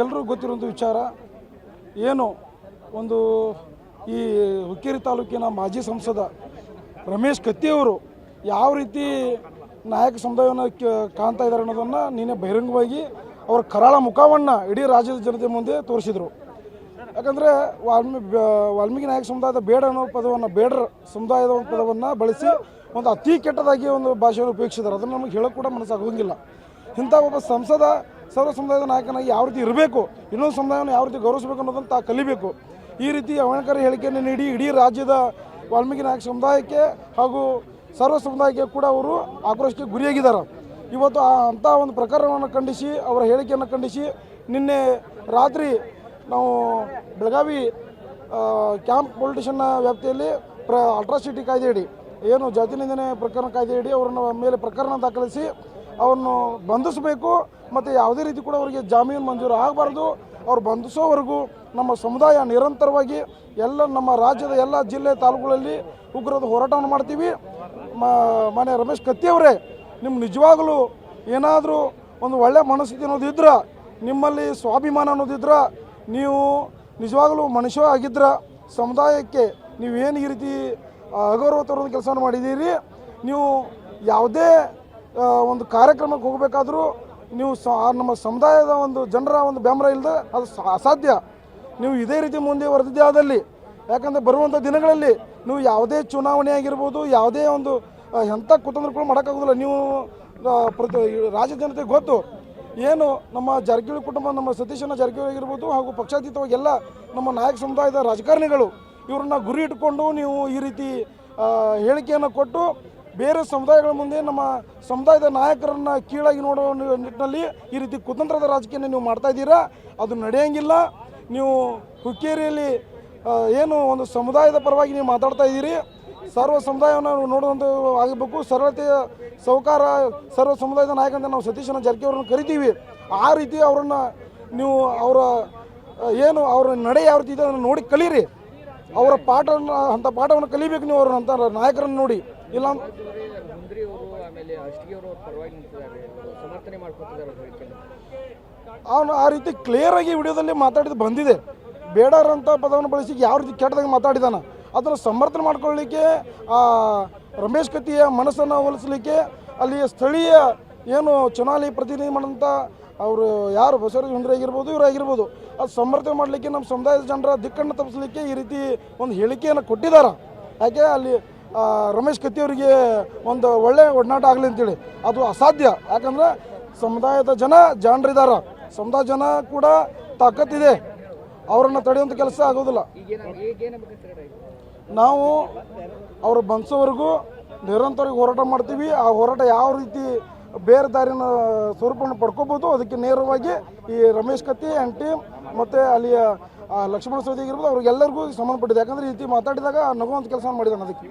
ಎಲ್ಲರೂ ಗೊತ್ತಿರುವಂಥ ವಿಚಾರ ಏನು ಒಂದು ಈ ಹುಕ್ಕೇರಿ ತಾಲೂಕಿನ ಮಾಜಿ ಸಂಸದ ರಮೇಶ್ ಕತ್ತಿಯವರು ಯಾವ ರೀತಿ ನಾಯಕ ಸಮುದಾಯವನ್ನು ಕಾಣ್ತಾ ಇದ್ದಾರೆ ಅನ್ನೋದನ್ನು ನಿನ್ನೆ ಬಹಿರಂಗವಾಗಿ ಅವರ ಕರಾಳ ಮುಖವನ್ನು ಇಡೀ ರಾಜ್ಯದ ಜನತೆ ಮುಂದೆ ತೋರಿಸಿದರು. ಯಾಕಂದರೆ ವಾಲ್ಮೀ ವಾಲ್ಮೀಕಿ ನಾಯಕ ಸಮುದಾಯದ ಬೇಡ ಅನ್ನೋ ಪದವನ್ನು, ಬೇಡರ ಸಮುದಾಯದ ಒಂದು ಪದವನ್ನು ಬಳಸಿ ಒಂದು ಅತಿ ಕೆಟ್ಟದಾಗಿ ಒಂದು ಭಾಷೆಯನ್ನು ಉಪಯೋಗಿಸಿದ್ದಾರೆ. ಅದನ್ನು ನಮಗೆ ಹೇಳೋಕೆ ಕೂಡ ಮನಸ್ಸಾಗೋಂಗಿಲ್ಲ. ಇಂಥ ಒಬ್ಬ ಸಂಸದ, ಸರ್ವ ಸಮುದಾಯದ ನಾಯಕನಾಗಿ ಯಾವ ರೀತಿ ಇರಬೇಕು, ಇನ್ನೊಂದು ಸಮುದಾಯವನ್ನು ಯಾವ ರೀತಿ ಗೌರವಿಸಬೇಕು ಅನ್ನೋದನ್ನು ತಾ ಕಲಿಬೇಕು. ಈ ರೀತಿ ಅವಣಕರ ಹೇಳಿಕೆಯನ್ನು ನೀಡಿ ಇಡೀ ರಾಜ್ಯದ ವಾಲ್ಮೀಕಿ ನಾಯಕ ಸಮುದಾಯಕ್ಕೆ ಹಾಗೂ ಸರ್ವ ಸಮುದಾಯಕ್ಕೆ ಕೂಡ ಅವರು ಆಕ್ರೋಶಕ್ಕೆ ಗುರಿಯಾಗಿದ್ದಾರೆ. ಇವತ್ತು ಆ ಅಂಥ ಒಂದು ಪ್ರಕರಣವನ್ನು ಖಂಡಿಸಿ, ಅವರ ಹೇಳಿಕೆಯನ್ನು ಖಂಡಿಸಿ, ನಿನ್ನೆ ರಾತ್ರಿ ನಾವು ಬೆಳಗಾವಿ ಕ್ಯಾಂಪ್ ಪೊಲಿಟಿಷನ್ನ ವ್ಯಾಪ್ತಿಯಲ್ಲಿ ಪ್ರ ಅಲ್ಟ್ರಾಸಿಟಿ ಕಾಯ್ದೆಯಡಿ ಏನು ಜಾತಿ ನಿಂದನೆ ಪ್ರಕರಣ ಕಾಯ್ದೆಯಡಿ ಅವರನ್ನು ಮೇಲೆ ಪ್ರಕರಣ ದಾಖಲಿಸಿ ಅವ್ರನ್ನು ಬಂಧಿಸಬೇಕು ಮತ್ತು ಯಾವುದೇ ರೀತಿ ಕೂಡ ಅವರಿಗೆ ಜಾಮೀನು ಮಂಜೂರು ಆಗಬಾರ್ದು. ಅವ್ರು ಬಂಧಿಸೋವರೆಗೂ ನಮ್ಮ ಸಮುದಾಯ ನಿರಂತರವಾಗಿ ಎಲ್ಲ ನಮ್ಮ ರಾಜ್ಯದ ಎಲ್ಲ ಜಿಲ್ಲೆ ತಾಲೂಕುಗಳಲ್ಲಿ ಉಗ್ರದ ಹೋರಾಟವನ್ನು ಮಾಡ್ತೀವಿ. ಮಾನ್ಯ ರಮೇಶ್ ಕತ್ತಿಯವರೇ ನಿಮ್ಮ ನಿಜವಾಗಲೂ ಏನಾದರೂ ಒಂದು ಒಳ್ಳೆ ಮನಸ್ಥಿತಿ ಅನ್ನೋದಿದ್ರೆ ನಿಮ್ಮಲ್ಲಿ ಸ್ವಾಭಿಮಾನ ಅನ್ನೋದಿದ್ರೆ ನೀವು ನಿಜವಾಗಲೂ ಮನುಷ್ಯ ಆಗಿದ್ರ, ಸಮುದಾಯಕ್ಕೆ ನೀವೇನು ಈ ರೀತಿ ಅಗೌರವ ತರೋದು ಕೆಲಸವನ್ನು ಮಾಡಿದ್ದೀರಿ, ನೀವು ಯಾವುದೇ ಒಂದು ಕಾರ್ಯಕ್ರಮಕ್ಕೆ ಹೋಗಬೇಕಾದ್ರೂ ನೀವು ಸ ನಮ್ಮ ಸಮುದಾಯದ ಒಂದು ಜನರ ಒಂದು ಬೆಂಬಲ ಇಲ್ಲದೆ ಅದು ಅಸಾಧ್ಯ. ನೀವು ಇದೇ ರೀತಿ ಮುಂದೆ ವರೆದಿದ್ದೇ ಆದಲ್ಲಿ, ಯಾಕಂದರೆ ಬರುವಂಥ ದಿನಗಳಲ್ಲಿ ನೀವು ಯಾವುದೇ ಚುನಾವಣೆ ಆಗಿರ್ಬೋದು, ಯಾವುದೇ ಒಂದು ಎಂಥ ಕೂಡ ಮಾಡೋಕ್ಕಾಗೋದಿಲ್ಲ. ನೀವು ಪ್ರತಿ ರಾಜ್ಯ ಜನತೆಗೆ ಗೊತ್ತು ಏನು ನಮ್ಮ ಜಾರಕಿಹೊಳಿ ಕುಟುಂಬ, ನಮ್ಮ ಸತೀಶನ ಜಾರಕಿಹೊಳಿ ಆಗಿರ್ಬೋದು ಹಾಗೂ ಪಕ್ಷಾತೀತವಾಗಿ ಎಲ್ಲ ನಮ್ಮ ನಾಯಕ ಸಮುದಾಯದ ರಾಜಕಾರಣಿಗಳು, ಇವ್ರನ್ನ ಗುರಿ ಇಟ್ಕೊಂಡು ನೀವು ಈ ರೀತಿ ಹೇಳಿಕೆಯನ್ನು ಕೊಟ್ಟು ಬೇರೆ ಸಮುದಾಯಗಳ ಮುಂದೆ ನಮ್ಮ ಸಮುದಾಯದ ನಾಯಕರನ್ನ ಕೀಳಾಗಿ ನೋಡುವ ನಿಟ್ಟಿನಲ್ಲಿ ಈ ರೀತಿ ಕುತಂತ್ರದ ರಾಜಕೀಯ ನೀವು ಮಾಡ್ತಾ ಇದ್ದೀರಾ? ಅದು ನಡೆಯಂಗಿಲ್ಲ. ನೀವು ಹುಕ್ಕೇರಿಯಲ್ಲಿ ಏನು ಒಂದು ಸಮುದಾಯದ ಪರವಾಗಿ ನೀವು ಮಾತಾಡ್ತಾ ಇದ್ದೀರಿ. ಸರ್ವ ಸಮುದಾಯವನ್ನು ನೋಡುವಂಥ ಆಗಬೇಕು. ಸರಳತೆಯ ಸೌಕಾರ ಸರ್ವ ಸಮುದಾಯದ ನಾಯಕ ಅಂತ ನಾವು ಸತೀಶನ ಅವರನ್ನು ಕರಿತೀವಿ. ಆ ರೀತಿ ಅವರನ್ನು ನೀವು ಅವರ ಏನು ಅವರ ನಡೆ ಯಾವ ರೀತಿ ಇದೆ ಅದನ್ನು ನೋಡಿ ಕಲೀರಿ. ಅವರ ಪಾಠವನ್ನು ಅಂಥ ಪಾಠವನ್ನು ಕಲಿಬೇಕು ನೀವು ಅವ್ರನ್ನ ಅಂತ ನಾಯಕರನ್ನು ನೋಡಿ. ಇಲ್ಲ ಅವನು ಆ ರೀತಿ ಕ್ಲಿಯರ್ ಆಗಿ ವಿಡಿಯೋದಲ್ಲಿ ಮಾತಾಡಿದ್ದು ಬಂದಿದೆ. ಬೇಡರಂತ ಪದವನ್ನು ಬಳಸಿ ಯಾವ ರೀತಿ ಕೆಟ್ಟದಾಗಿ ಮಾತಾಡಿದಾನ. ಅದನ್ನು ಸಮರ್ಥನೆ ಮಾಡ್ಕೊಳ್ಳಿಕ್ಕೆ ರಮೇಶ್ ಕತ್ತಿಯ ಮನಸ್ಸನ್ನು ಹೋಲಿಸಲಿಕ್ಕೆ ಅಲ್ಲಿಯ ಸ್ಥಳೀಯ ಏನು ಚುನಾವಣೆ ಪ್ರತಿನಿಧಿ ಮಾಡೋಂಥ ಅವರು ಯಾರು ಬಸವರಾಜ ಇವರು ಆಗಿರ್ಬೋದು, ಅದು ಸಮರ್ಥನೆ ಮಾಡಲಿಕ್ಕೆ ನಮ್ಮ ಸಮುದಾಯದ ಜನರ ದಿಕ್ಕನ್ನು ತಪ್ಪಿಸಲಿಕ್ಕೆ ಈ ರೀತಿ ಒಂದು ಹೇಳಿಕೆಯನ್ನು ಕೊಟ್ಟಿದ್ದಾರೆ ಯಾಕೆ ಅಲ್ಲಿ ರಮೇಶ್ ಕತ್ತಿಯವರಿಗೆ ಒಂದು ಒಳ್ಳೆ ಒಡನಾಟ ಆಗಲಿ ಅಂತೇಳಿ. ಅದು ಅಸಾಧ್ಯ. ಯಾಕಂದ್ರೆ ಸಮುದಾಯದ ಜನ ಜಾಣರಿದಾರ. ಸಮುದಾಯ ಜನ ಕೂಡ ತಾಕತ್ತಿದೆ. ಅವರನ್ನು ತಡೆಯುವಂಥ ಕೆಲಸ ಆಗೋದಿಲ್ಲ. ನಾವು ಅವರು ಬಂದವರೆಗೂ ನಿರಂತರವಾಗಿ ಹೋರಾಟ ಮಾಡ್ತೀವಿ. ಆ ಹೋರಾಟ ಯಾವ ರೀತಿ ಬೇರೆ ದಾರಿನ ಸ್ವರೂಪವನ್ನು ಪಡ್ಕೋಬೋದು. ಅದಕ್ಕೆ ನೇರವಾಗಿ ಈ ರಮೇಶ್ ಕತ್ತಿ ಆ್ಯಂಡ್ ಟೀಮ್ ಮತ್ತು ಅಲ್ಲಿಯ ಲಕ್ಷ್ಮಣ ಸೌದಿ ಆಗಿರ್ಬೋದು, ಅವ್ರಿಗೆಲ್ಲರಿಗೂ ಸಂಬಂಧಪಟ್ಟಿದೆ. ಯಾಕಂದರೆ ಈ ರೀತಿ ಮಾತಾಡಿದಾಗ ನಗುವಂಥ ಕೆಲಸ ಮಾಡಿದ್ದಾನೆ ಅದಕ್ಕೆ.